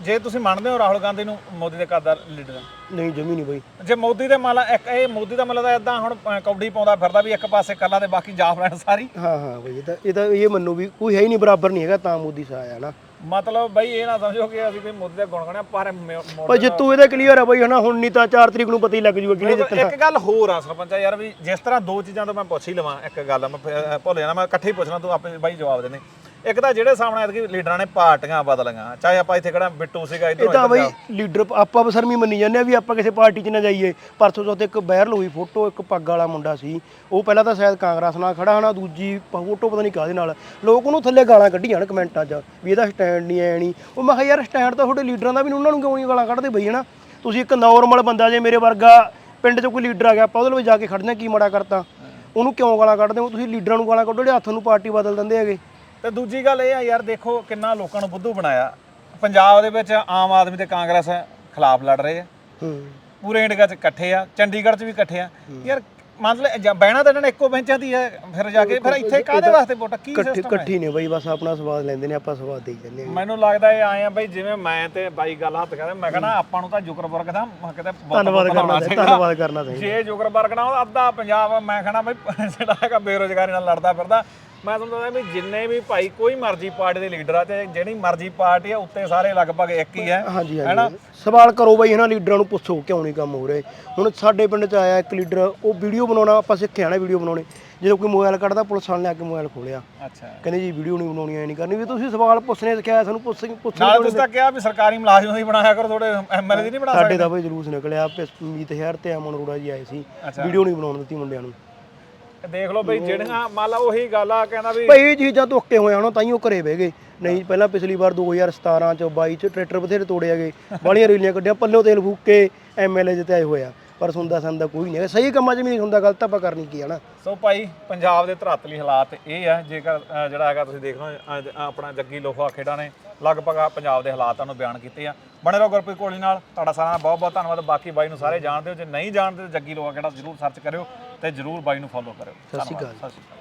ਜੇ ਤੁਸੀਂ ਮੰਨਦੇ ਹੋ ਰਾਹੁਲ ਗਾਂਧੀ ਨੂੰ ਮੋਦੀ ਦੇ ਕੱਦ ਦਾ ਲੀਡਰ ਨਹੀਂ ਜਮੀ ਨਹੀਂ ਬਈ। ਜੇ ਮੋਦੀ ਦੇ ਮਾਲਾ ਇੱਕ ਇਹ ਮੋਦੀ ਦਾ ਮਤਲਬ ਇਦਾਂ ਹੁਣ ਕੌਡੀ ਪਾਉਂਦਾ ਫਿਰਦਾ ਵੀ ਇੱਕ ਪਾਸੇ ਕੱਲਾ ਤੇ ਬਾਕੀ ਜਾਫ ਲੈਣ ਸਾਰੀ। ਹਾਂ ਹਾਂ ਬਈ ਇਹ ਤਾਂ ਇਹ ਤਾਂ ਇਹ ਮੰਨੋ ਵੀ ਕੋਈ ਹੈ ਹੀ ਨਹੀਂ ਬਰਾਬਰ ਨਹੀਂ ਹੈਗਾ ਤਾਂ ਮੋਦੀ ਸਾਹ ਆਇਆ ਨਾ। ਮਤਲਬ ਬਈ ਇਹ ਨਾ ਸਮਝੋ ਕਿ ਅਸੀਂ ਕੋਈ ਮੋਦੀ ਦੇ ਗੁਣ ਗਾਣੇ ਪਰ ਮੋ- ਮੋ- ਪਰ ਜਿੱਤੂ ਇਹਦਾ ਕਲੀਅਰ ਆ ਬਈ ਹਨਾ ਹੁਣ ਨਹੀਂ ਤਾਂ 4 ਤਰੀਕ ਨੂੰ ਪਤਾ ਹੀ ਲੱਗ ਜੂਗਾ ਕਿਹਨੇ ਜਿੱਤਣਾ। ਇੱਕ ਗੱਲ ਹੋਰ ਆ ਸਰਪੰਚਾ ਯਾਰ ਵੀ ਜਿਸ ਤਰ੍ਹਾਂ ਦੋ ਚੀਜ਼ਾਂ ਤੋਂ ਮੈਂ ਪੁੱਛ ਹੀ ਲਵਾਂ ਇੱਕ ਗੱਲ ਮੈਂ ਫਿਰ, ਭੁੱਲ ਜਾਣਾ ਮੈਂ ਇਕੱਠੇ ਹੀ ਪੁੱਛਣਾ ਤੂੰ ਆਪੇ ਬਾਈ ਜਵਾਬ ਦੇਣੇ ਇੱਕ ਤਾਂ ਜਿਹੜੇ ਸਾਹਮਣੇ ਐਤਕੀ ਲੀਡਰਾਂ ਨੇ ਪਾਰਟੀਆਂ ਬਦਲੀਆਂ ਚਾਹੇ ਆਪਾਂ ਇੱਥੇ ਕਿਹੜਾ ਬਿੱਟੂ ਸੀਗਾ ਇਹ ਤਾਂ ਬਈ ਲੀਡਰ ਆਪਾਂ ਬਸਰਮੀ ਮੰਨੀ ਜਾਂਦੇ ਆ ਵੀ ਆਪਾਂ ਕਿਸੇ ਪਾਰਟੀ 'ਚ ਨਾ ਜਾਈਏ। ਪਰਸੋਂ ਚੌਥੇ ਇੱਕ ਵਾਇਰਲ ਹੋਈ ਫੋਟੋ ਇੱਕ ਪੱਗ ਵਾਲਾ ਮੁੰਡਾ ਸੀ। ਉਹ ਪਹਿਲਾਂ ਤਾਂ ਸ਼ਾਇਦ ਕਾਂਗਰਸ ਨਾਲ ਖੜਾ ਹਨਾ ਦੂਜੀ ਫੋਟੋ ਪਤਾ ਨਹੀਂ ਕਾਹਦੇ ਨਾਲ। ਲੋਕ ਉਹਨੂੰ ਥੱਲੇ ਗਾਲਾਂ ਕੱਢੀਆਂ ਹਨ ਕਮੈਂਟਾਂ 'ਚ ਵੀ ਇਹਦਾ ਸਟੈਂਡ ਨਹੀਂ ਐ ਨਹੀਂ। ਉਹ ਮੈਂ ਕਿਹਾ ਯਾਰ ਸਟੈਂਡ ਤਾਂ ਤੁਹਾਡੇ ਲੀਡਰਾਂ ਦਾ ਵੀ ਉਹਨਾਂ ਨੂੰ ਕਿਉਂ ਨਹੀਂ ਗਾਲਾਂ ਕੱਢਦੇ ਬਈ ਹਨਾ? ਤੁਸੀਂ ਇੱਕ ਨਾਰਮਲ ਬੰਦਾ ਜੇ ਮੇਰੇ ਵਰਗਾ ਪਿੰਡ 'ਚ ਕੋਈ ਲੀਡਰ ਆ ਗਿਆ ਆਪਾਂ ਉਹਦੇ ਵਿੱਚ ਜਾ ਕੇ ਖੜਦੇ ਕੀ ਮਾੜਾ ਕਰਤਾ। ਉਹਨੂੰ ਕਿਉਂ ਗਾਲਾਂ ਕੱਢਦੇ ਹੋ? ਤੁਸੀਂ ਲੀਡਰਾਂ ਨੂੰ ਗਾਲਾਂ ਕੱਢੋ ਜਿਹੜੇ ਹੱਥ ਨੂੰ ਪਾਰਟੀ ਬਦਲ ਦਿੰਦੇ ਹੈਗੇ। ਤੇ ਦੂਜੀ ਗੱਲ ਇਹ ਆ ਯਾਰ ਦੇਖੋ ਕਿੰਨਾ ਲੋਕਾਂ ਨੂੰ ਬੁੱਧੂ ਬਣਾਇਆ। ਪੰਜਾਬ ਦੇ ਵਿੱਚ ਆਮ ਆਦਮੀ ਤੇ ਕਾਂਗਰਸ ਖਿਲਾਫ ਲੜ ਰਹੇ ਆ। ਹੂੰ। ਪੂਰੇ ਇੰਡੀਆ 'ਚ ਇਕੱਠੇ ਆ ਚੰਡੀਗੜ੍ਹ 'ਚ ਵੀ ਇਕੱਠੇ ਆ। ਯਾਰ ਮਤਲਬ ਬਹਿਣਾ ਤਾਂ ਇਹਨਾਂ ਨੇ ਇੱਕੋ ਬੈਂਚਾਂ ਦੀ ਹੈ ਫਿਰ ਜਾ ਕੇ ਫਿਰ ਇੱਥੇ ਕਾਹਦੇ ਵਾਸਤੇ ਵੋਟਾਂ ਕੀ ਇਕੱਠੀ ਸਿਸਟਮ ਹੈ ਇਕੱਠੀ ਨੇ ਬਈ ਬਸ ਆਪਣਾ ਸਵਾਦ ਲੈਂਦੇ ਨੇ ਆਪਾਂ ਸਵਾਦ ਦੇਈ ਜਾਂਦੇ ਹਾਂ। ਮੈਨੂੰ ਲੱਗਦਾ ਇਹ ਆਏ ਆ ਬਈ ਜਿਵੇਂ ਮੈਂ ਤੇ ਬਾਈ ਗੱਲ ਹੱਥ ਕਰਦੇ ਮੈਂ ਕਹਿੰਦਾ ਆਪਾਂ ਨੂੰ ਤਾਂ ਜੁਕਰਬਰਗ ਦਾ ਮ- ਧੰਨਵਾਦ ਕਰਨਾ ਚਾਹੀਦਾ। ਧੰਨਵਾਦ ਕਰਨਾ ਚਾਹੀਦਾ। ਜੇ ਜੁਕਰਬਰਗ ਨਾਲ ਅੱਧਾ ਪੰਜਾਬ ਮੈਂ ਕਹਿੰਦਾ ਬਈ ਜਿਹੜਾ ਹੈਗਾ ਬੇਰੋਜ਼ਗਾਰੀ ਨਾਲ ਲੜਦਾ ਫਿਰਦਾ ਮੈਂ ਤੁਹਾਨੂੰ ਦੱਸਦਾ ਵੀ ਜਿੰਨੇ ਵੀ ਭਾਈ ਕੋਈ ਮਰਜ਼ੀ ਪਾਰਟੀ ਦੇ ਲੀਡਰ ਆ ਤੇ ਜਿਹੜੀ ਮਰਜ਼ੀ ਪਾਰਟੀ ਆ ਉੱਤੇ ਸਾਰੇ ਲਗਭਗ ਇੱਕ ਹੀ ਹੈ ਹਾਂਜੀ ਹਾਂਜੀ। ਸਵਾਲ ਕਰੋ ਬਈ ਇਹਨਾਂ ਲੀਡਰਾਂ ਨੂੰ ਪੁੱਛੋ ਕਿਉਂ ਨਹੀਂ ਕੰਮ ਹੋ ਰਹੇ। ਹੁਣ ਸਾਡੇ ਪਿੰਡ 'ਚ ਆਇਆ ਇੱਕ ਲੀਡਰ ਉਹ ਵੀਡੀਓ ਬਣਾਉਣਾ ਆਪਾਂ ਸਿੱਖਿਆ ਨਾ ਵੀਡੀਓ ਬਣਾਉਣੀ। ਜਦੋਂ ਕੋਈ ਮੋਬਾਈਲ ਕੱਢਦਾ ਪੁਲਿਸ ਵਾਲੇ ਨੇ ਆ ਕੇ ਮੋਬਾਈਲ ਖੋਲਿਆ ਅੱਛਾ। ਕਹਿੰਦੇ ਜੀ ਵੀਡੀਓ ਨਹੀਂ ਬਣਾਉਣੀ ਐ ਨਹੀਂ ਕਰਨੀ। ਵੀ ਤੁਸੀਂ ਸਵਾਲ ਪੁੱਛਣੇ ਸਿੱਖਿਆ ਸਾਨੂੰ ਪੁੱਛ ਪੁੱਛਣ ਨਾਲ ਤੁਸੀਂ ਤਾਂ ਕਿਹਾ ਵੀ ਸਰਕਾਰੀ ਮੁਲਾਜ਼ਮ ਹੀ ਬਣਾਇਆ ਕਰੋ ਥੋੜੇ ਐਮਐਲਏ ਦੀ ਨਹੀਂ ਬਣਾ ਸਾਡੇ ਦਾ ਬਈ ਜਲੂਸ ਨਿਕਲਿਆ ਮੀਤ ਹੈਰ ਤੇ ਅਮਨ ਅਰੋੜਾ ਜੀ ਆਏ ਸੀ। ਵੀਡੀਓ ਨਹੀਂ ਬਣਾਉਣ ਦਿੱਤੀ ਮੁੰਡਿਆਂ ਨੂੰ। ਦੇਖ ਲਓ ਬਈ ਜਿਹੜੀਆਂ ਮੰਨ ਲਾ ਉਹੀ ਗੱਲ ਆ ਕਹਿੰਦਾ ਵੀ ਭਾਈ ਇਹ ਚੀਜ਼ਾਂ ਅੱਕੇ ਹੋਏ ਹਨ ਤਾਂ ਹੀ ਉਹ ਘਰੇ ਬਹਿ ਗਏ। ਨਹੀਂ ਪਹਿਲਾਂ ਪਿਛਲੀ ਵਾਰ 2017 ਚ 22 ਚ ਟਰੈਕਟਰ ਬਥੇਰੇ ਤੋੜੇ ਗਏ ਬਾਲੀਆਂ ਰੈਲੀਆਂ ਕੱਢੀਆਂ ਪੱਲਿਓ ਤੇਲ ਫੂਕ ਕੇ ਐਮਐਲਏ ਜਿੱਤੇ ਆਏ ਹੋਇਆ ਪਰ ਸੁਣਦਾ ਸੰਦਾ ਕੋਈ ਨਹੀਂ ਹੈਗਾ। ਸਹੀ ਕੰਮਾਂ 'ਚ ਵੀ ਨਹੀਂ ਹੁੰਦਾ ਗਲਤ ਆਪਾਂ ਕਰਨੀ ਕੀ ਹੈ ਨਾ। ਸੋ ਭਾਈ ਪੰਜਾਬ ਦੇ ਧਰਾਤਲੀ ਹਾਲਾਤ ਇਹ ਆ ਜੇਕਰ ਅ, ਜਿਹੜਾ ਹੈਗਾ ਤੁਸੀਂ ਦੇਖ ਲਓ ਅ, ਜ- ਆਪਣਾ ਜੱਗੀ ਲੋਹਾ ਖੇਡਾਂ ਨੇ ਲਗਭਗ ਆ ਪੰਜਾਬ ਦੇ ਹਾਲਾਤਾਂ ਨੂੰ ਬਿਆਨ ਕੀਤੇ ਆ। ਬਣੇ ਰਹੋ ਗੁਰਪ੍ਰੀਤ ਕੋਹਲੀ ਨਾਲ ਤੁਹਾਡਾ ਸਾਰਿਆਂ ਦਾ ਬਹੁਤ ਬਹੁਤ ਧੰਨਵਾਦ। ਬਾਕੀ ਬਾਈ ਨੂੰ ਸਾਰੇ ਜਾਣਦੇ ਹੋ ਜੇ ਨਹੀਂ ਜਾਣਦੇ ਤਾਂ ਜੱਗੀ ਲੋਹਾ ਖੇਡਾਂ ਜ਼ਰੂਰ ਸਰਚ ਕਰਿਓ। ਤੇ ਜ਼ਰੂਰ ਬਾਈ ਨੂੰ ਫੋਲੋ ਕਰਿਓ ਸਤਿ ਸ਼੍ਰੀ। ਅਕਾਲ। ਸਤਿ ਸ਼੍ਰੀ ਅਕਾਲ